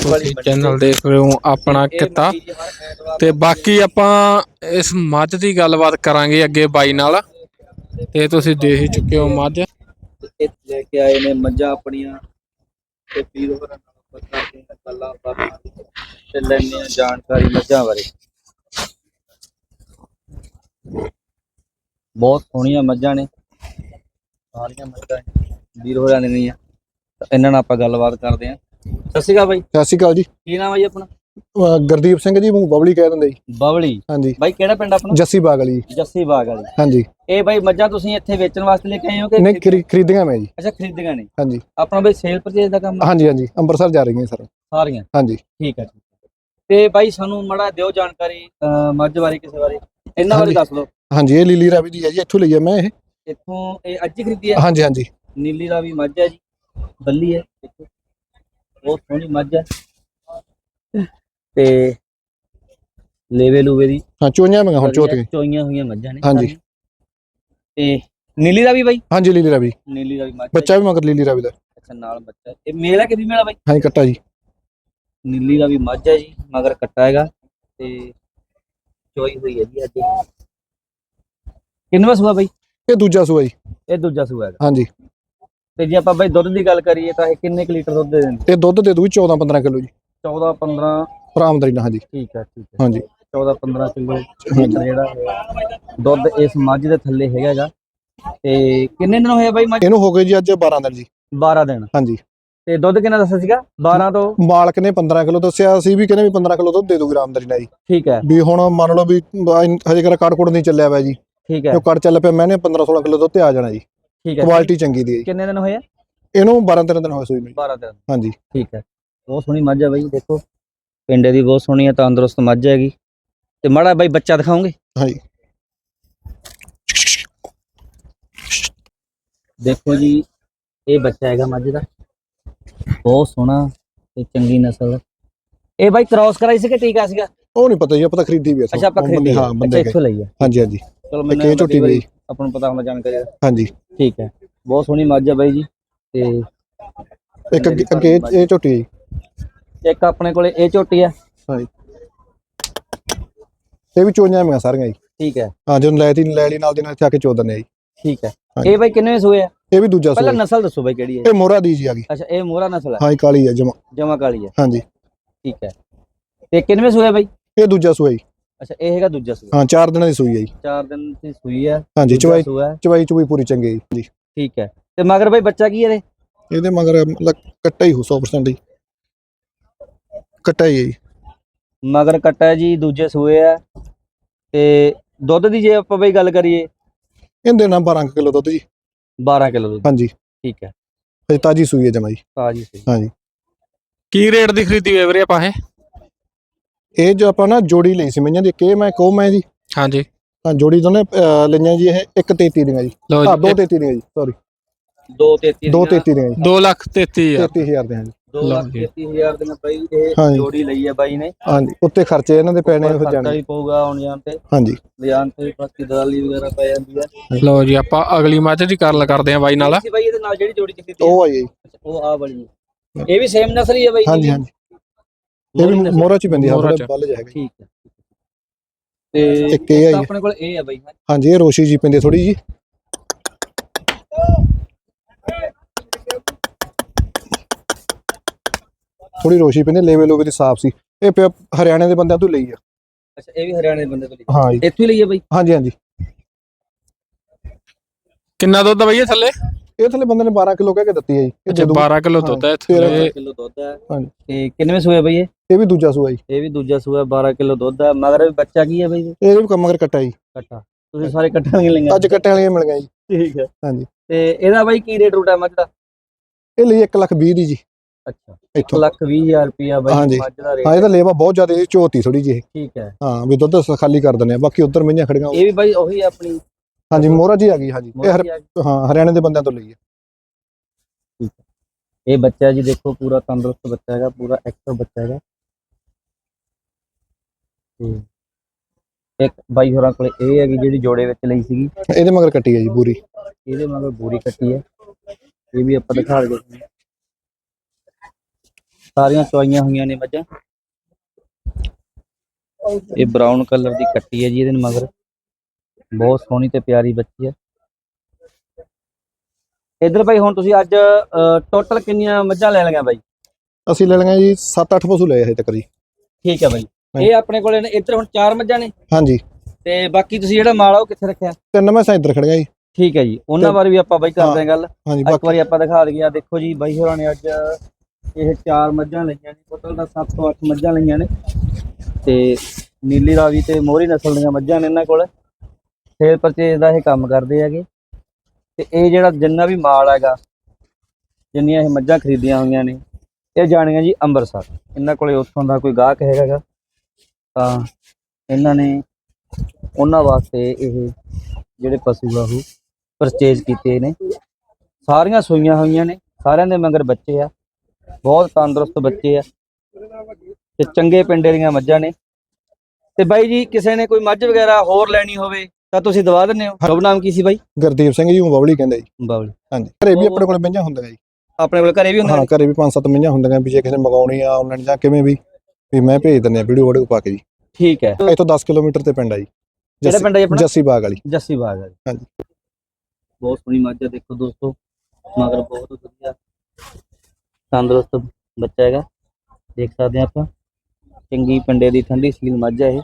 ਤੁਸੀਂ ਚੈਨਲ ਦੇਖ ਰਹੇ ਹੋ ਆਪਣਾ ਕਿੱਤਾ। ਤੇ ਬਾਕੀ ਆਪਾਂ ਇਸ ਮੱਝ ਦੀ ਗੱਲਬਾਤ ਕਰਾਂਗੇ ਅੱਗੇ ਬਾਈ ਨਾਲ। ਤੇ ਤੁਸੀਂ ਦੇਖ ਹੀ ਚੁੱਕੇ ਹੋ ਮੱਝ। ਇਹ ਲੈ ਕੇ ਆਏ ਨੇ ਮੱਝਾਂ ਆਪਣੀਆਂ। ਤੇ ਪੀਰ ਹੋਰਾਂ ਨਾਲ ਆਪਾਂ ਕਰਦੇ ਹਾਂ ਗੱਲਾਂ ਬਾਤਾਂ ਤੇ ਲੈਣੇ ਆ ਜਾਣਕਾਰੀ ਮੱਝਾਂ ਬਾਰੇ। ਬਹੁਤ ਸੋਹਣੀਆਂ ਮੱਝਾਂ ਨੇ। ਸਾਰੀਆਂ ਮੱਝਾਂ ਵੀਰ ਹੋਰਾਂ ਨੇ ਨਹੀਂ ਆ ਇਹਨਾਂ ਨਾਲ ਆਪਾਂ ਗੱਲਬਾਤ ਕਰਦੇ ਹਾਂ। ਸਤਿ ਸ਼੍ਰੀ ਅਕਾਲ ਬਾਈ। ਸਤਿ ਸ਼੍ਰੀ ਅਕਾਲ ਜੀ। ਕੀ ਨਾਮ ਹੈ ਜੀ ਆਪਣਾ? ਅਹ ਗੁਰਦੀਪ ਸਿੰਘ ਜੀ ਮੂੰਹ ਬਬਲੀ ਕਹਿ ਦਿੰਦੇ ਜੀ। ਬਵਲੀ ਹਾਂਜੀ। ਬਾਈ ਕਿਹੜਾ ਪਿੰਡ ਆਪਣਾ? ਜੱਸੀ ਬਾਗ ਵਾਲੀ ਜੀ। ਜੱਸੀ ਬਾਗ ਵਾਲੀ। ਹਾਂਜੀ। ਇਹ ਬਾਈ ਮੱਝਾਂ ਤੁਸੀਂ ਇੱਥੇ ਵੇਚਣ ਵਾਸਤੇ ਲੈ ਕੇ ਆਏ ਹੋ ਕਿ ਨਹੀਂ ਖਰੀ- ਖਰੀਦੀਆਂ ਮੈਂ ਜੀ। ਅੱਛਾ ਖਰੀਦੀਆਂ ਨੇ। ਹਾਂਜੀ। ਆਪਣਾ ਬਾਈ ਸੇਲ ਪਰਚੇਜ ਦਾ ਕੰਮ ਆ? ਹਾਂਜੀ ਹਾਂਜੀ। ਅੰਮ੍ਰਿਤਸਰ ਜਾ ਰਹੀਆਂ ਸਰ। ਸਾਰੀਆਂ? ਹਾਂਜੀ। ਠੀਕ ਹੈ ਠੀਕ ਹੈ। ਤੇ ਬਾਈ ਸਾਨੂੰ ਮੜਾ ਦਿਓ ਜਾਣਕਾਰੀ ਅਹ, ਮੱਝ ਬਾਰੇ ਕਿਸੇ ਬਾਰੇ। ਇਹਨਾਂ ਬਾਰੇ ਹਾਂਜੀ। ਦੱਸ ਦਿਓ। ਹਾਂਜੀ ਇਹ ਲੀਲੀ ਰਾਵੀ ਦੀ ਹੈ ਜੀ। ਇੱਥੋਂ ਲਈ ਹੈ ਮੈਂ ਇਹ। ਇੱਥੋਂ ਇਹ ਅੱਜ ਹੀ ਖਰੀਦੀ ਹੈ? ਹਾਂਜੀ ਹਾਂਜੀ। ਨੀਲੀ ਦਾ ਵੀ ਮੱਝ ਹੈ ਜੀ। ਬੱਲੀ ਹੈ। ਦੇਖੋ। ਬਹੁਤ ਸੋਹਣੀ ਮੱਝ ਹੈ ਤੇ ਲੇਵੇ ਲੂਵੇ ਦੀ। ਹਾਂ ਚੋਈਆਂ ਮੈਂ ਹੁਣ ਚੋਤ ਗਈ। ਚੋਈਆਂ ਹੋਈਆਂ ਮੱਝਾਂ ਨੇ। ਹਾਂਜੀ। ਸਾਰੀਆਂ। ਤੇ ਨੀਲੀ ਦਾ ਵੀ ਬਾਈ? ਹਾਂਜੀ ਲੀਲੀ ਰਾਵੀ ਨੀਲੀ ਦਾ ਵੀ ਮੱਝ ਹੈ ਬੱਚਾ ਵੀ ਮਗਰ ਲੀਲੀ ਰਾਵੀ ਦਾ। ਅੱਛਾ ਨਾਲ ਬੱਚਾ। ਇਹ ਮੇਲ ਹੈ ਕਿ ਫੀਮੇਲ ਹੈ ਬਾਈ? ਹਾਂਜੀ ਕੱਟਾ ਜੀ। ਨੀਲੀ ਦਾ ਵੀ ਮੱਝ ਹੈ ਜੀ ਮਗਰ ਕੱਟਾ ਹੈਗਾ। ਤੇ ਚੋਈ ਹੋਈ ਹੈ ਜੀ ਅੱਜ। ਕਿੰਨਵਾਂ ਸੂਆ ਬਾਈ? ਇਹ ਦੂਜਾ ਸੂਆ ਜੀ। ਇਹ ਦੂਜਾ ਸੂਆ ਹੈਗਾ। ਹਾਂਜੀ। ਤੇ ਜੇ ਆਪਾਂ ਬਾਈ ਦੁੱਧ ਦੀ ਗੱਲ ਕਰੀਏ ਤਾਂ ਇਹ ਕਿੰਨੇ ਕੁ ਲੀਟਰ ਦੁੱਧ ਦੇ ਦਿੰਦੇ? ਇਹ ਦੁੱਧ ਦੇ ਦੂਗੀ 14 15 ਕਿਲੋ ਜੀ। 14 15 ਬਰਾਮਦਰੀ ਨਾਲ ਹਾਂਜੀ। ਠੀਕ ਹੈ ਠੀਕ ਹੈ। ਹਾਂਜੀ। 14 15 ਕਿਲੋ ਲੀਟਰ ਜਿਹੜਾ ਹੈ, ਦੁੱਧ ਇਸ ਮੱਝ ਦੇ ਥੱਲੇ ਹੈਗਾ ਹੈਗਾ ਤੇ ਕਿੰਨੇ ਦਿਨ ਹੋਏ ਬਾਈ ਮੱਝ? ਇਹਨੂੰ ਹੋ ਗਏ ਜੀ ਅੱਜ 12 ਦਿਨ ਜੀ। 12 ਦਿਨ। ਹਾਂਜੀ। ਤੇ ਦੁੱਧ ਕਿੰਨਾ ਦੱਸਿਆ ਸੀਗਾ? 12 ਤੋਂ? ਮਾਲਕ ਨੇ 15 ਕਿਲੋ ਦੱਸਿਆ ਸੀ ਵੀ ਕਹਿੰਦੇ ਵੀ 15 ਕਿਲੋ ਦੁੱਧ ਦੇ ਦੂਗੀ ਬਰਾਮਦਰੀ ਨਾਲ ਜੀ। ਠੀਕ ਹੈ। ਵੀ ਹੁਣ ਮੰਨ ਲਓ ਵੀ ਹਜੇ ਕਰ ਕਾੜ ਕੋੜ ਨਹੀਂ ਚੱਲਿਆ ਹੋਇਆ ਜੀ। ਠੀਕ ਹੈ। ਜੋ ਕੜ ਚੱਲ ਪਿਆ ਮੈਨੇ 15 16 ਕਿਲੋ ਦੁੱਧ ਤੇ ਆ ਜਾਣਾ ਜੀ। ਠੀਕ ਹੈ ਕੁਆਲਿਟੀ ਚੰਗੀ ਦੀ ਹੈ ਜੀ। ਕਿੰਨੇ ਦਿਨ ਹੋਏ ਆ? ਇਹਨੂੰ 12 13 ਦਿਨ ਹੋਏ ਸੂਈ ਨੂੰ ਜੀ। 12 ਦਿਨ। ਹਾਂਜੀ। ਠੀਕ ਹੈ। ਬਹੁਤ ਸੋਹਣੀ ਮੱਝ ਹੈ ਬਾਈ ਦੇਖੋ। ਪਿੰਡੇ ਦੀ ਬਹੁਤ ਸੋਹਣੀ ਹੈ ਤੰਦਰੁਸਤ ਮੱਝ ਹੈਗੀ। ਤੇ ਮਾੜਾ ਬਾਈ ਬੱਚਾ ਦਿਖਾਓਗੇ? ਹਾਂਜੀ। ਦੇਖੋ ਜੀ ਇਹ ਬੱਚਾ ਹੈਗਾ ਮੱਝ ਦਾ। ਬਹੁਤ ਸੋਹਣਾ ਤੇ ਚੰਗੀ ਨਸਲ ਇਹ ਬਾਈ ਕ੍ਰਾਸ ਕਰਾਈ ਸੀ ਕਿ ਟੀਕਾ ਸੀਗਾ? ਉਹ ਨਹੀਂ ਪਤਾ ਜੀ ਆਪਾਂ ਤਾਂ ਖਰੀਦੀ ਵੀ ਇੱਥੋਂ। ਅੱਛਾ ਆਪਾਂ ਉਹ ਬੰਦੇ- ਖਰੀਦੀ ਹਾਂ ਬੰਦੇ ਗਏ ਇੱਥੋਂ ਲਈ ਹੈ ਹਾਂਜੀ ਹਾਂਜੀ। ਚਲੋ ਇੱਕ ਇਹ ਝੋਟੀ ਵੀ ਆਪਾਂ ਨੂੰ ਪਤਾ ਹੁੰਦਾ ਜਾਣਕਾਰੀ ਦਾ। ਹਾਂਜੀ। ਠੀਕ ਹੈ। ਬਹੁਤ ਸੋਹਣੀ ਮੱਝ ਹੈ ਬਾਈ ਜੀ। ਤੇ ਇੱਕ ਅੱਗੇ ਅੱਗੇ ਇਹ- ਇਹ ਝੋਟੀ ਹੈ ਜੀ। ਇੱਕ ਆਪਣੇ ਕੋਲੇ ਇਹ ਝੋਟੀ ਹੈ ਹਾਂਜੀ। ਇਹ ਵੀ ਚੋਈਆਂ ਮੈਂ ਸਾਰੀਆਂ ਜੀ। ਠੀਕ ਹੈ। ਹਾਂ ਜਦੋਂ ਲੈ ਤੀ ਲੈ ਲਈ ਨਾਲ ਦੇ ਨਾਲ ਇੱਥੇ ਆ ਕੇ ਚੋ ਦਿੰਦੇ ਆ ਜੀ। ਠੀਕ ਹੈ। ਹਾਂਜੀ। ਇਹ ਬਾਈ ਕਿੰਨੇ ਸੂਏ ਆ? ਇਹ ਵੀ ਦੂਜਾ ਪਹਿਲਾਂ ਸੂਆ ਨਸਲ ਦੱਸੋ ਬਾਈ ਕਿਹੜੀ ਹੈ? ਇਹ ਮੋਹਰਾ ਦੀ ਜੀ ਆ ਗਈ। ਅੱਛਾ ਇਹ ਮੋਹਰਾ ਨਸਲ ਹੈ ਹਾਂ ਕਾਲੀ ਹੈ ਜਮਾ। ਜਮਾ ਕਾਲੀ ਹੈ। ਹਾਂਜੀ। ਠੀਕ ਹੈ। ਤੇ ਕਿੰਨਵੇਂ ਸੂਏ ਬਾਈ? ਇਹ ਦੂਜਾ ਸੂਆ ਜੀ। ਅੱਛਾ ਇਹ ਹੈਗਾ ਦੂਜਾ ਸੂਆ? ਹਾਂ ਚਾਰ ਦਿਨਾਂ ਦੀ ਸੂਈ ਹੈ ਜੀ। ਚਾਰ ਦਿਨ ਦੀ ਸੂਈ ਹੈ ਹਾਂਜੀ ਦੂਜਾ ਚਵਾਈ ਸੂਆ ਹੈ, ਚਵਾਈ ਚੁਈ ਪੂਰੀ ਚੰਗੀ ਹੈ ਜੀ। ਠੀਕ ਹੈ। ਤੇ ਮਗਰ ਬਾਈ ਬੱਚਾ ਕੀ ਹੈ ਇਹਦੇ? ਇਹਦੇ ਮਗਰ ਮਤਲਬ ਕੱਟਾ ਹੀ ਹੋ 100% ਜੀ ਕੱਟਾ ਹੀ ਹੈ ਜੀ। ਮਗਰ ਕੱਟਾ ਹੈ ਜੀ ਦੂਜੇ ਸੂਏ ਹੈ। ਤੇ ਦੁੱਧ ਦੀ ਜੇ ਆਪਾਂ ਬਈ ਗੱਲ ਕਰੀਏ। ਇਹਦੇ ਨਾਲ 12 ਕਿਲੋ ਦੁੱਧ ਜੀ। 12 ਕਿਲੋ ਦੁੱਧ। ਹਾਂਜੀ। ਠੀਕ ਹੈ। ਇਹ ਤਾਜੀ ਸੂਈ ਹੈ ਜਮਾ ਜੀ ਤਾਜੀ ਸੂਈ। ਹਾਂਜੀ। ਕੀ ਰੇਟ ਦੀ ਖਰੀਦੀ ਹੋਈ ਵੀਰੇ ਆਪਾਂ ਇਹ? ਇਹ ਜੋ ਆਪਾਂ ਨਾ ਜੋੜੀ ਲਈ ਸੀ ਮਈਆਂ ਦੀ ਇੱਕ ਇਹ ਮੈਂ ਕਹੋ ਮੈਂ ਜੀ। ਹਾਂਜੀ। ਹਾਂ ਜੋੜੀ ਦੋਨੇ ਅਹ, ਲਈਆਂ ਜੀ ਇਹ 133 ਦੀਆਂ ਜੀ। ਲਓ ਹਾਂ ਜੀ 233 ਦੀਆਂ ਜੀ ਸੌਰੀ 233 233 ਦੀਆਂ। ਜੀ। 2 ਲੱਖ 33000 33000 ਦੀਆਂ ਜੀ। 233000 ਦੇ ਬਾਈ ਇਹ ਹਾਂਜੀ। ਜੋੜੀ ਲਈ ਹੈ ਬਾਈ ਨੇ। ਹਾਂਜੀ ਉੱਤੇ ਖਰਚੇ ਇਹਨਾਂ ਦੇ ਪੈਣੇ ਹੋ ਖਰਚਾ ਜਾਣੇ। ਵੀ ਪਊਗਾ ਆਉਣ ਜਾਣ ਤੇ। ਹਾਂਜੀ। ਲਿਜਾਣ ਤੇ ਬਾਕੀ ਦਲਾਲੀ ਵਗੈਰਾ ਪੈ ਜਾਂਦੀ ਹੈ ਲਓ ਜੀ ਆਪਾਂ ਅਗਲੀ ਮੱਝ ਦੀ ਗੱਲ ਕਰਦੇ ਹਾਂ ਬਾਈ ਨਾਲ। ਸੀ ਬਾਈ ਇਹਦੇ ਨਾਲ ਜਿਹੜੀ ਜੋੜੀ ਕੀਤੀ ਉਹ ਆਈ ਹੈ ਜੀ। ਉਹ ਆ ਵਾਲੀ ਹੈ। ਇਹ ਵੀ ਸੇਮ ਨਸਲ ਹੀ ਹੈ ਬਾਈ ਹਾਂਜੀ ਹਾਂਜੀ। ਇਹ ਵੀ ਮੋਹਰਾ ਚ ਹੀ ਪੈਂਦੀ ਹੈ ਮੋਹਰਾ ਥੋੜਾ ਚ। ਬੱਲ ਜਾਏਗਾ ਠੀਕ ਹੈ ਤੇ ਇੱਕ ਇਹ ਹੈ ਜੀ। ਆਪਣੇ ਕੋਲ ਇਹ ਹੈ ਬਾਈ। ਹਾਂਜੀ ਇਹ ਰੋਸ਼ੀ ਜੀ ਪੈਂਦੀ ਥੋੜੀ ਜੀ। ਥੋੜੀ ਰੋਸ਼ੀ ਪੈਂਦੀ ਲੈਵਲ ਲੋਵੇ ਦੀ ਸਾਫ਼ ਸੀ। ਇਹ ਪਿਆ ਹਰਿਆਣੇ ਦੇ ਬੰਦਿਆਂ ਤੋਂ ਲਈ ਆ। ਅੱਛਾ ਇਹ ਵੀ ਹਰਿਆਣੇ ਦੇ ਬੰਦੇ ਤੋਂ ਲਈ ਹਾਂ ਜੀ। ਇੱਥੋਂ ਹੀ ਲਈ ਹੈ ਬਾਈ? ਹਾਂਜੀ ਹਾਂਜੀ। ਕਿੰਨਾ ਦੁੱਧ ਆ ਬਾਈ ਇਹ ਥੱਲੇ? ਇਹ ਥਲੇ ਬੰਦੇ ਨੇ 12 ਕਿਲੋ ਕਹਿ ਕੇ ਦਿੱਤੀ ਹੈ ਜੀ। ਇਹ ਅੱਛਾ ਦੇ ਦੂ 12 ਕਿਲੋ ਦੁੱਧ ਹੈ ਤੇਰਾਂ ਥੱਲੇ ਕਿਲੋ ਦੁੱਧ ਹੈ। ਹਾਂਜੀ। ਤੇ ਕਿੰਨਵੇਂ ਸੂਏ ਬਾਈ ਇਹ? ਇਹ ਵੀ ਦੂਜਾ ਸੂਆ ਜੀ। ਇਹ ਵੀ ਦੂਜਾ ਸੂਆ 12 ਕਿਲੋ ਦੁੱਧ ਹੈ। ਮਗਰ ਵੀ ਬੱਚਾ ਕੀ ਹੈ ਬਾਈ ਜੀ ਇਹ ਵੀ ਕੰਮ ਮਗਰ ਕੱਟਾ ਜੀ। ਕੱਟਾ। ਤੁਸੀਂ ਸਾਰੇ ਇਕੱਠੇ ਨਹੀਂ ਲਈਆਂ ਅੱਜ ਕੱਟੇ ਵਾਲੀਆਂ ਮਿਲ ਗਈਆਂ ਜੀ। ਠੀਕ ਹੈ। ਹਾਂਜੀ। ਤੇ ਇਹਦਾ ਬਾਈ ਕੀ ਰੇਟ ਰੂਟ ਹੈ ਮੱਝ ਦਾ? ਇਹ ਲਈ 1 ਲੱਖ 20 ਦੀ ਜੀ। ਅੱਛਾ। 1 ਇੱਥੋਂ ਲੱਖ 20 ਹਜ਼ਾਰ ਰੁਪਿਆ ਬਾਈ ਹਾਂਜੀ। ਮੱਝ ਦਾ ਹਾਂ ਰੇਟ ਇਹਦਾ ਲੇਵਾ ਬਹੁਤ ਜ਼ਿਆਦਾ ਇਹ ਝੋਤੀ ਥੋੜੀ ਜਿਹੀ। ਠੀਕ ਹੈ। ਹਾਂ ਵੀ ਦੁੱਧ ਖਾਲੀ ਕਰ ਦਿੰਦੇ ਆ ਬਾਕੀ ਉਧਰ ਮਈਆਂ ਖੜੀਆਂ ਇਹ ਵੀ ਬਾਈ ਉਹੀ ਆਪਣੀ ਹਾਂਜੀ ਮੋਹਰਾ ਜੀ ਆ ਗਈ ਹਾਂਜੀ। ਇਹ ਹਰ-। ਹਾਂ ਹਰਿਆਣੇ ਦੇ ਬੰਦਿਆਂ ਤੋਂ ਲਈ ਹੈ। ਇਹ ਬੱਚਾ ਜੀ ਦੇਖੋ ਪੂਰਾ ਤੰਦਰੁਸਤ ਬੱਚਾ ਹੈਗਾ ਪੂਰਾ ਐਕਟਿਵ ਬੱਚਾ ਹੈਗਾ। ਤੇ ਇੱਕ ਬਾਈ ਹੋਰਾਂ ਕੋਲੇ ਇਹ ਹੈਗੀ ਜਿਹੜੀ ਜੋੜੇ ਵਿੱਚ ਲਈ ਸੀਗੀ। ਇਹਦੇ ਮਗਰ ਕੱਟੀ ਹੈ ਜੀ ਪੂਰੀ ਇਹਦੇ ਮਗਰ ਬੂਰੀ ਕੱਟੀ ਹੈ। ਇਹ ਵੀ ਆਪਾਂ ਦਿਖਾ ਦਈਏ ਸਾਰੀਆਂ ਚੁਆਈਆਂ ਹੋਈਆਂ ਨੇ ਮੱਝਾਂ। ਇਹ ਬਰਾਊਨ ਕਲਰ ਦੀ ਕੱਟੀ ਹੈ ਜੀ ਇਹਦੇ ਮਗਰ। ਬਹੁਤ ਸੋਹਣੀ ਤੇ ਪਿਆਰੀ ਬੱਚੀ ਹੈ। ਇਧਰ ਭਾਈ ਹੁਣ ਤੁਸੀਂ ਅੱਜ ਟੋਟਲ ਕਿੰਨੀਆਂ ਮੱਝਾਂ ਲੈ ਲਈਆਂ ਬਾਈ? ਅਸੀਂ ਲੈ ਲਈਆਂ ਜੀ 7-8 ਪਸ਼ੂ ਲਏ ਹਜੇ ਤੱਕ ਜੀ। ਠੀਕ ਹੈ ਬਾਈ। ਇਹ ਆਪਣੇ ਕੋਲੇ ਨੇ ਇੱਧਰ ਹੁਣ ਚਾਰ ਮੱਝਾਂ ਨੇ? ਹਾਂਜੀ। ਤੇ ਬਾਕੀ ਤੁਸੀਂ ਜਿਹੜਾ ਮਾਲ ਆ ਉਹ ਕਿੱਥੇ ਰੱਖਿਆ? ਤਿੰਨ ਮੈਸਾਂ ਇੱਧਰ ਖੜੀਆਂ ਜੀ। ਠੀਕ ਹੈ ਜੀ ਉਹਨਾਂ ਬਾਰੇ ਵੀ ਆਪਾਂ ਬਾਈ ਕਰਦੇ ਹਾਂ ਗੱਲ। ਇੱਕ ਵਾਰੀ ਆਪਾਂ ਦਿਖਾ ਦਈਏ ਆ ਦੇਖੋ ਜੀ ਬਾਈ ਹੋਰਾਂ ਨੇ ਅੱਜ ਇਹ ਚਾਰ ਮੱਝਾਂ ਲਈਆਂ ਨੇ ਟੋਟਲ ਦਾ 7 ਤੋਂ 8 ਮੱਝਾਂ ਲਈਆਂ ਨੇ। ਤੇ ਨੀਲੀ ਰਾਵੀ ਤੇ ਮੋਹਰੀ ਨਸਲ ਦੀਆਂ ਮੱਝਾਂ ਨੇ ਇਹਨਾਂ ਕੋਲ। ਸੇਲ ਪਰਚੇਜ ਦਾ ਇਹ ਕੰਮ ਕਰਦੇ ਹੈਗੇ। ਤੇ ਇਹ ਜਿਹੜਾ ਜਿੰਨਾ ਵੀ ਮਾਲ ਹੈਗਾ, ਜਿੰਨੀਆਂ ਇਹ ਮੱਝਾਂ ਖਰੀਦੀਆਂ ਹੋਈਆਂ ਨੇ, ਇਹ ਜਾਣੀਆਂ ਜੀ ਅੰਮ੍ਰਿਤਸਰ ਇਹਨਾਂ ਕੋਲੇ ਉੱਥੋਂ ਦਾ ਕੋਈ ਗਾਹਕ ਹੈਗਾ ਤਾਂ ਇਹਨਾਂ ਨੇ ਉਹਨਾਂ ਵਾਸਤੇ ਇਹ ਜਿਹੜੇ ਪਸ਼ੂ ਆ ਉਹ ਪਰਚੇਜ ਕੀਤੇ ਨੇ। ਸਾਰੀਆਂ ਸੂਈਆਂ ਹੋਈਆਂ ਨੇ, ਸਾਰਿਆਂ ਦੇ ਮਗਰ ਬੱਚੇ ਆ। ਬਹੁਤ ਤੰਦਰੁਸਤ ਬੱਚੇ ਆ। ਤੇ ਚੰਗੇ ਪਿੰਡੇ ਦੀਆਂ ਮੱਝਾਂ ਨੇ। ਤੇ ਬਾਈ ਜੀ, ਕਿਸੇ ਨੇ ਕੋਈ ਮੱਝ ਵਗੈਰਾ ਹੋਰ ਲੈਣੀ ਹੋਵੇ ਤਾਂ ਤੁਸੀਂ ਦਵਾ ਦਿੰਦੇ ਹੋ। ਸ਼ੁਭ ਨਾਮ ਕੀ ਸੀ ਬਾਈ? ਗੁਰਦੀਪ ਸਿੰਘ ਜੀ ਬਬਲੀ ਕਹਿੰਦੇ ਜੀ। ਬਾਵਲੀ ਹਾਂਜੀ। ਘਰੇ ਵੀ ਆਪਣੇ ਕੋਲ ਮੱਝਾਂ ਹੁੰਦੀਆਂ ਜੀ। ਆਪਣੇ ਕੋਲ ਘਰੇ ਵੀ ਹੁੰਦੇ ਹਾਂ ਨੇ? ਘਰੇ ਵੀ ਪੰਜ ਸੱਤ ਮੱਝਾਂ ਹੁੰਦੀਆਂ ਵੀ ਜੇ ਕਿਸੇ ਨੇ ਮੰਗਾਉਣੀ ਆ ਆਨਲਾਈਨ ਜਾਂ ਕਿਵੇਂ ਵੀ ਵੀ ਮੈਂ ਭੇਜ ਦਿੰਦੇ ਆ ਵੀਡੀਓ ਵੀਡੀਓ ਪਾ ਕੇ ਜੀ। ਠੀਕ ਹੈ। ਇੱਥੋਂ 10 ਕਿਲੋਮੀਟਰ ਤੇ ਪਿੰਡ ਆ ਜੀ। ਜੱਸੀ- ਪਿੰਡ ਹੈ ਆਪਣਾ? ਜੱਸੀ ਬਾਗ ਵਾਲੀ। ਜੱਸੀ ਬਾਗ ਹੈ ਹਾਂਜੀ। ਬਹੁਤ ਸੋਹਣੀ ਮੱਝ ਹੈ ਦੇਖੋ ਦੋਸਤੋ। ਮਗਰ ਬਹੁਤ ਵਧੀਆ। ਤੰਦਰੁਸਤ ਬੱਚਾ ਹੈਗਾ। ਦੇਖ ਸਕਦੇ ਹਾਂ ਆਪਾਂ। ਚੰਗੀ ਪਿੰਡੇ ਦੀ ਠੰਡੀ ਸੀਲ ਮੱਝ ਹੈ ਇਹ।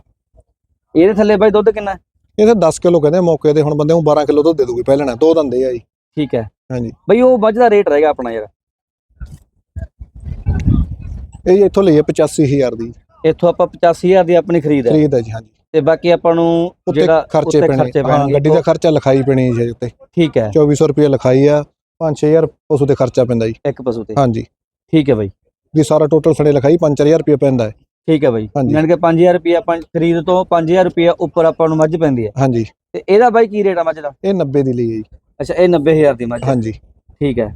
ਇਹਦੇ ਥੱਲੇ ਬਾਈ ਦੁੱਧ ਕਿੰਨਾ ਹੈ? ਇਹ ਤਾਂ 10 ਕਿਲੋ ਕਹਿੰਦੇ ਆ ਮੌਕੇ ਤੇ ਹੁਣ ਬੰਦੇ ਨੂੰ 12 ਕਿਲੋ ਦੁੱਧ ਦੇ ਦੂਗੀ ਪਹਿਲਾਂ ਦੋ ਦੰਦੇ ਆ ਜੀ। ਠੀਕ ਹੈ। ਹਾਂਜੀ। ਬਈ ਉਹ ਮੱਝ ਦਾ ਰੇਟ ਰਹੇਗਾ ਆਪਣਾ ਯਾਰ। ਇਹ ਜੀ ਇੱਥੋਂ ਲਈ ਆ 85000 ਦੀ। ਇੱਥੋਂ ਆਪਾਂ 85000 ਦੀ ਆਪਣੀ ਖਰੀਦ ਹੈ। ਖਰੀਦ ਹੈ ਜੀ ਹਾਂਜੀ। ਤੇ ਬਾਕੀ ਆਪਾਂ ਨੂੰ ਉੱਤੇ ਜਿਹੜਾ ਖਰਚੇ ਪੈਣੇ ਹਾਂ ਗੱਡੀ ਦਾ ਖਰਚਾ ਲਿਖਾਈ ਪੈਣੀ ਜੀ ਉੱਤੇ। ਠੀਕ ਹੈ। 2400 ਰੁਪਏ ਲਿਖਾਈ ਆ 5-6000 ਪਸ਼ੂ ਤੇ ਖਰਚਾ ਪੈਂਦਾ ਜੀ। ਇੱਕ ਪਸ਼ੂ ਤੇ। ਹਾਂਜੀ। ਠੀਕ ਹੈ ਬਾਈ। ਵੀ ਸਾਰਾ ਟੋਟਲ ਸੜੇ ਲਿਖਾਈ 5-4000 ਰੁਪਏ ਪੈਂਦਾ ਹੈ। ਠੀਕ ਹੈ ਬਾਈ। ਹਾਂਜੀ। ਯਾਨੀ ਕਿ 5000 ਰੁਪਏ ਆਪਾਂ ਖਰੀਦ ਤੋਂ 5000 ਰੁਪਏ ਉੱਪਰ ਆਪਾਂ ਨੂੰ ਮੱਝ ਪੈਂਦੀ ਹੈ। ਹਾਂਜੀ। ਤੇ ਇਹਦਾ ਬਾਈ ਕੀ ਰੇਟ ਆ ਮੱਝ ਦਾ? ਇਹ 90 ਦੀ ਲਈ ਹੈ ਜੀ। ਅੱਛਾ ਇਹ 90000 ਦੀ ਮੱਝ ਹੈ। ਹਾਂਜੀ। ਠੀਕ ਹੈ।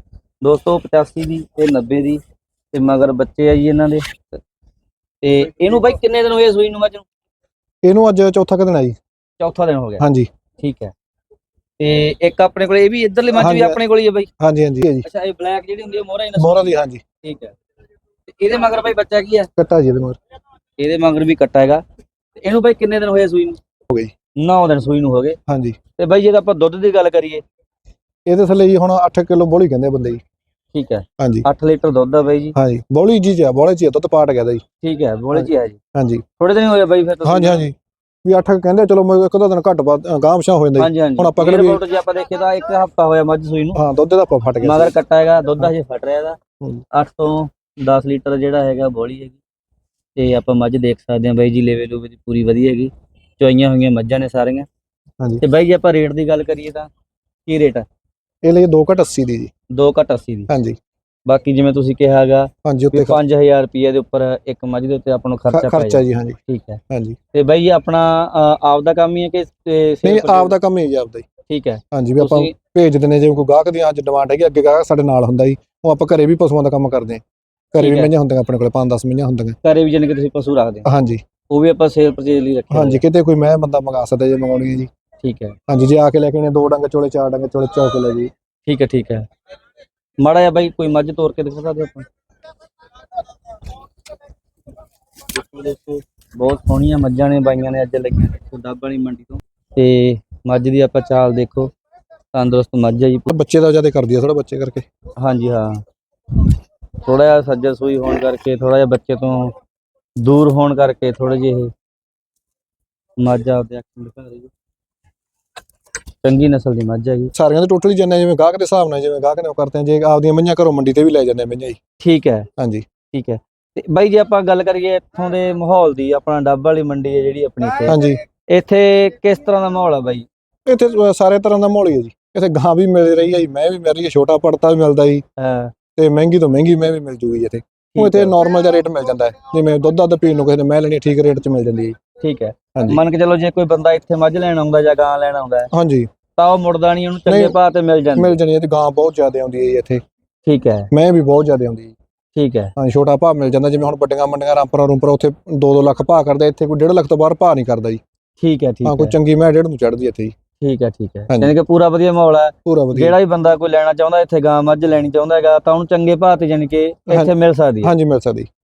ਦੋਸਤੋ 85 ਦੀ ਤੇ 90 ਦੀ ਤੇ ਮਗਰ ਬੱਚੇ ਆ ਜੀ ਇਹਨਾਂ ਦੇ। ਤੇ ਇਹਨੂੰ ਬਾਈ ਕਿੰਨੇ ਦਿਨ ਹੋਏ ਸੂਈ ਨੂੰ ਮੱਝ ਨੂੰ? ਇਹਨੂੰ ਅੱਜ ਚੌਥਾ ਕੁ ਦਿਨ ਆ ਜੀ। ਚੌਥਾ ਦਿਨ ਹੋ ਗਿਆ। ਹਾਂਜੀ। ਠੀਕ ਹੈ। ਤੇ ਇੱਕ ਆਪਣੇ ਕੋਲੇ ਇਹ ਵੀ ਇਧਰਲੀ ਮੱਝ ਵੀ ਹਾਂਜੀ। ਆਪਣੇ ਕੋਲ ਹੀ ਹੈ ਬਾਈ? ਹਾਂਜੀ ਹਾਂਜੀ ਹੈ ਜੀ। ਅੱਛਾ ਇਹ ਬਲੈਕ ਜਿਹੜੀ ਹੁੰਦੀ ਹੈ ਮੋਹਰਾ ਹੀ ਨਸਲ ਮੋਹਰਾ ਦੀ ਹਾਂਜੀ। ਠੀਕ ਹੈ। ਇਹਦੇ ਮਗਰ ਬਾਈ ਬੱਚਾ ਕੀ ਹੈ ਕੱਟਾ ਜੀ ਇਹਦੇ ਮੋਹਰ ਇਹਦੇ ਮਗਰ ਵੀ ਕੱਟਾ ਹੈਗਾ। ਤੇ ਇਹਨੂੰ ਬਾਈ ਕਿੰਨੇ ਦਿਨ ਹੋਏ ਸੂਈ ਨੂੰ? ਹੋ ਗਈ 9 ਦਿਨ ਸੂਈ ਨੂੰ ਹੋ ਗਏ। ਹਾਂਜੀ। ਤੇ ਬਾਈ ਜੇ ਆਪਾਂ ਦੁੱਧ ਦੀ ਗੱਲ ਕਰੀਏ। ਇਹਦੇ ਥੱਲੇ ਜੀ ਹੁਣ 8 ਕਿਲੋ ਬੋਲੀ ਕਹਿੰਦੇ ਆ ਬੰਦੇ ਜੀ। ਠੀਕ ਹੈ। ਹਾਂਜੀ। 8 ਲੀਟਰ ਦੁੱਧ ਆ ਬਾਈ ਜੀ। ਹਾਂਜੀ। ਬੋਲੀ ਜੀ ਆ ਬੋਲੇ ਆ, ਦੁੱਧ ਪਾਟ ਗਿਆ ਦਾ ਜੀ। ਠੀਕ ਹੈ ਬੋਲੇ ਜੀ ਹੈ ਜੀ। ਹਾਂਜੀ। ਥੋੜੇ ਦਿਨ ਹੋਏ ਬਾਈ ਫਿਰ ਤੁਸੀਂ ਹਾਂਜੀ ਹਾਂਜੀ। ਵੀ 8 ਕਹਿੰਦੇ ਆ, ਚਲੋ ਮੈਂ ਇੱਕ ਦੋ ਦਿਨ ਘੱਟ ਗਾਮਸ਼ਾ ਹੋ ਜਾਂਦਾ ਜੀ। ਹੁਣ ਆਪਾਂ ਕਿਹੜਾ ਰਿਪੋਰਟ ਜੇ ਆਪਾਂ ਦੇਖੀਏ ਤਾਂ ਇੱਕ ਹਫਤਾ ਹੋਇਆ ਮੱਝ ਸੂਈ ਨੂੰ। ਹਾਂ ਦੁੱਧ ਦਾ ਆਪਾਂ ਫਟ ਗਿਆ ਮਗਰ ਕੱਟਾ ਹੈਗਾ ਦੁੱਧ ਹਜੇ ਫਟ ਰਿਹਾ ਹੂੰ। 8 ਤੋਂ 10 ਲੀਟਰ ਜਿਹੜਾ ਹੈਗਾ ਬੋਲੀ ਹੈਗੀ। ਤੇ ਆਪਾਂ ਮੱਝ ਦੇਖ ਸਕਦੇ ਹਾਂ ਬਾਈ ਜੀ ਲੇਵੇ ਲੂਵੇ ਦੀ ਪੂਰੀ ਵਧੀਆ ਹੈਗੀ। ਚੁਆਈਆਂ ਹੋਈਆਂ ਮੱਝਾਂ ਨੇ ਸਾਰੀਆਂ। ਹਾਂਜੀ। ਤੇ ਬਾਈ ਜੇ ਆਪਾਂ ਰੇਟ ਦੀ ਗੱਲ ਕਰੀਏ ਤਾਂ ਕੀ ਰੇਟ ਹੈ ਇਹ ਲਈ 2 ਘਟ 80 ਦੀ ਜੀ। 2 ਘੱਟ 80 ਦੀ। ਹਾਂਜੀ। ਬਾਕੀ ਜਿਵੇਂ ਤੁਸੀਂ ਕਿਹਾ ਹੈਗਾ ਹਾਂਜੀ ਉੱਤੇ 5000 ਰੁਪਏ ਦੇ ਉੱਪਰ ਇੱਕ ਮੱਝ ਦੇ ਉੱਤੇ ਆਪਾਂ ਨੂੰ ਖਰਚਾ ਪੈ ਖਰਚਾ ਜੀ ਹਾਂਜੀ। ਠੀਕ ਹੈ। ਹਾਂਜੀ। ਤੇ ਬਾਈ ਆਪਣਾ ਆਪ ਦਾ ਕੰਮ ਹੀ ਹੈ ਕਿ ਨਹੀਂ ਆਪ ਦਾ ਕੰਮ ਹੀ ਹੈ ਜੀ ਆਪਦਾ ਹੀ। ਠੀਕ ਹੈ। ਹਾਂਜੀ ਵੀ ਆਪਾਂ ਭੇਜ ਦਿੰਦੇ ਜਿਵੇਂ ਕੋਈ ਗਾਹਕ ਦੀ ਅੱਜ ਡਿਮਾਂਡ ਹੈਗੀ ਅੱਗੇ ਗਾਹਕ ਸਾਡੇ ਨਾਲ ਹੁੰਦਾ ਜੀ ਉਹ ਆਪਾਂ ਘਰੇ ਵੀ ਪਸ਼ੂਆਂ ਦਾ ਕੰਮ ਕਰਦੇ ਹਾਂ। ਘਰੇ ਵੀ। ਮਈਆਂ ਹੁੰਦੀਆਂ ਆਪਣੇ ਕੋਲ 5-10 ਮਈਆਂ ਹੁੰਦੀਆਂ। ਘਰੇ ਵੀ ਜਾਣੀ ਕਿ ਤੁਸੀਂ ਪਸ਼ੂ ਰੱਖਦੇ ਹੋ। ਹਾਂਜੀ। ਉਹ ਵੀ ਆਪਾਂ ਸੇਲ ਪਰਚੇਜ ਲਈ ਰੱਖੇ ਹਾਂਜੀ ਕਿਤੇ ਕੋਈ ਮੈਂ ਬੰਦਾ ਮੰਗਾ ਸਕਦਾ ਜੇ ਮੰਗਾਉਣੀ ਹੈ ਜੀ। ਠੀਕ ਹੈ। ਹਾਂਜੀ ਜੇ ਆ ਕੇ ਲੈ ਕੇ ਨੇ ਦੋ ਡੰਗ ਚੋਲੇ ਚਾਰ ਡੰਗ ਚੋਲੇ ਚੌਕ ਲੈ ਜੀ। ਠੀਕ ਹੈ ਠੀਕ ਹੈ। ਮਾੜਾ ਜਿਹਾ ਬਾਈ ਕੋਈ ਮੱਝ ਤੋੜ ਕੇ ਦਿਖਾ ਸਕਦੇ ਆਪਾਂ। ਦੇਖੋ ਬਹੁਤ ਸੋਹਣੀਆਂ ਮੱਝਾਂ ਨੇ ਬਾਈਆਂ ਨੇ ਅੱਜ ਲੱਗੀਆਂ ਦੇਖੋ ਡੱਬ ਵਾਲੀ ਮੰਡੀ ਤੋਂ। ਤੇ ਮੱਝ ਦੀ ਆਪਾਂ ਚਾਲ ਦੇਖੋ ਤੰਦਰੁਸਤ ਮੱਝ ਹੈ ਜੀ। ਬੱਚੇ ਦਾ ਜ਼ਿਆਦਾ ਕਰਦੀ ਆ ਥੋੜਾ ਬੱਚੇ ਕਰਕੇ। ਹਾਂਜੀ ਹਾਂ। ਥੋੜਾ ਜਿਹਾ ਸੱਜਰ ਸੂਈ ਹੋਣ ਕਰਕੇ ਥੋੜਾ ਜਿਹਾ ਬੱਚੇ ਤੋਂ ਦੂਰ ਹੋਣ ਕਰਕੇ ਥੋੜੇ ਜਿਹੇ ਮੱਝ ਆਪਦੇ ਅੱਖਾਂ ਦਿਖਾ ਰਹੀ ਹੈ। ਚੰਗੀ ਨਸਲ ਦੀ ਮੱਝ ਹੈਗੀ ਸਾਰਿਆਂ ਦੇ ਟੋਟਲੀ ਜੰਨੇ ਜਿਵੇਂ ਗਾਹਕ ਦੇ ਹਿਸਾਬ ਨਾਲ ਜਿਵੇਂ ਗਾਹਕ ਨੇ ਉਹ ਕਰਦੇ ਆ ਜੇ ਆਪਦੀਆਂ ਮਈਆਂ ਘਰੋਂ ਮੰਡੀ ਤੇ ਵੀ ਲੈ ਜਾਂਦੇ ਆ ਮਈਆਂ ਜੀ। ਠੀਕ ਹੈ। ਹਾਂਜੀ। ਠੀਕ ਹੈ। ਤੇ ਬਾਈ ਜੇ ਆਪਾਂ ਗੱਲ ਕਰੀਏ ਇੱਥੋਂ ਦੇ ਮਾਹੌਲ ਦੀ ਆਪਣਾ ਡੱਬ ਵਾਲੀ ਮੰਡੀ ਹੈ ਜਿਹੜੀ ਆਪਣੀ ਇੱਥੇ। ਹਾਂਜੀ। ਇੱਥੇ ਕਿਸ ਤਰ੍ਹਾਂ ਦਾ ਮਾਹੌਲ ਆ ਬਾਈ? ਇੱਥੇ ਸਾਰੇ ਤਰ੍ਹਾਂ ਦਾ ਮਾਹੌਲ ਹੀ ਹੈ ਜੀ। ਇੱਥੇ ਗਾਂ ਵੀ ਮਿਲ ਰਹੀ ਹੈ ਜੀ ਮੈਂ ਵੀ ਮਿਲ ਰਹੀ ਹੈ ਛੋਟਾ ਪੜਤਾ ਵੀ ਮਿਲਦਾ ਜੀ। ਹਾਂ। ਤੇ ਮਹਿੰਗੀ ਤੋਂ ਮਹਿੰਗੀ ਮੈਂ ਵੀ ਮਿਲ ਜੂਗੀ ਇੱਥੇ। ਉਹ ਇੱਥੇ ਨਾਰਮਲ ਜਿਹਾ ਰੇਟ ਮਿਲ ਜਾਂਦਾ ਹੈ। ਜਿਵੇਂ ਦੁੱਧ ਦੱਧ ਪੀਣ ਨੂੰ ਕਿਸੇ ਨੇ ਮੈਂ ਲੈਣੀ ਠੀਕ ਰੇਟ 'ਚ ਮਿਲ ਜਾਂਦੀ ਹੈ। ਠੀਕ ਹੈ। ਹਾਂਜੀ। ਮੰਨ ਕੇ ਚਲੋ ਜੇ ਕੋਈ ਬੰਦਾ ਇੱਥੇ ਮੱਝ ਲੈਣ ਆਉਂਦਾ ਜਾਂ ਗਾਂ ਲੈਣ ਆਉਂਦਾ ਹੈ, ਹਾਂਜੀ। ਤਾਂ ਉਹ ਮੁੜਦਾ ਨਹੀਂ ਉਹਨੂੰ ਚੰਗੇ ਭਾਅ ਤੇ ਮਿਲ ਜਾਂਦੀ। ਮਿਲ ਹੈ ਤੇ ਗਾਂ ਬਹੁਤ ਜ਼ਿਆਦਾ ਆਉਂਦੀ ਹੈ ਇੱਥੇ। ਠੀਕ ਹੈ। ਮੈਂ ਵੀ ਬਹੁਤ ਜ਼ਿਆਦਾ ਆਉਂਦੀ ਹੈ। ਠੀਕ ਹੈ। ਹਾਂ ਛੋਟਾ ਭਾਅ ਮਿਲ ਜਾਂਦਾ ਜਿਵੇਂ ਹੁਣ ਵੱਡੀਆਂ ਮੰਡੀਆਂ ਰਾਮਪੁਰਾ ਰੂਮਪੁਰਾ ਉੱਥੇ 2-2 ਲੱਖ ਭਾਅ ਕਰਦਾ ਇੱਥੇ ਕੋਈ 1.5 ਲੱਖ ਤੋਂ ਬਾਹਰ ਭਾਅ ਨਹੀਂ ਕਰਦਾ ਜੀ। ਠੀਕ ਹੈ ਠੀਕ ਹਾਂ ਕੋਈ ਹੈ। ਚੰਗੀ ਮੈਂ 1.5 ਨੂੰ ਚੜਦੀ ਇੱਥੇ ਜੀ। ਠੀਕ ਹੈ ਠੀਕ ਹੈ। ਹਾਂਜੀ। ਯਾਨੀ ਕਿ ਪੂਰਾ ਵਧੀਆ ਮਾਹੌਲ ਹੈ। ਪੂਰਾ ਵਧੀਆ। ਜਿਹੜਾ ਵੀ ਬੰਦਾ ਕੋਈ ਲੈਣਾ ਚਾਹੁੰਦਾ ਇੱਥੇ ਗਾਂ ਮੱਝ ਲੈਣੀ ਚਾਹੁੰਦਾ ਹੈਗਾ ਤਾਂ ਉਹਨੂੰ ਚੰਗੇ ਭਾਅ ਤੇ ਯਾਨੀ ਕਿ ਇੱਥੇ ਹਾਂਜੀ। ਮਿਲ ਸਕਦੀ ਹੈ। ਹਾਂਜੀ ਮਿਲ ਸਕਦੀ।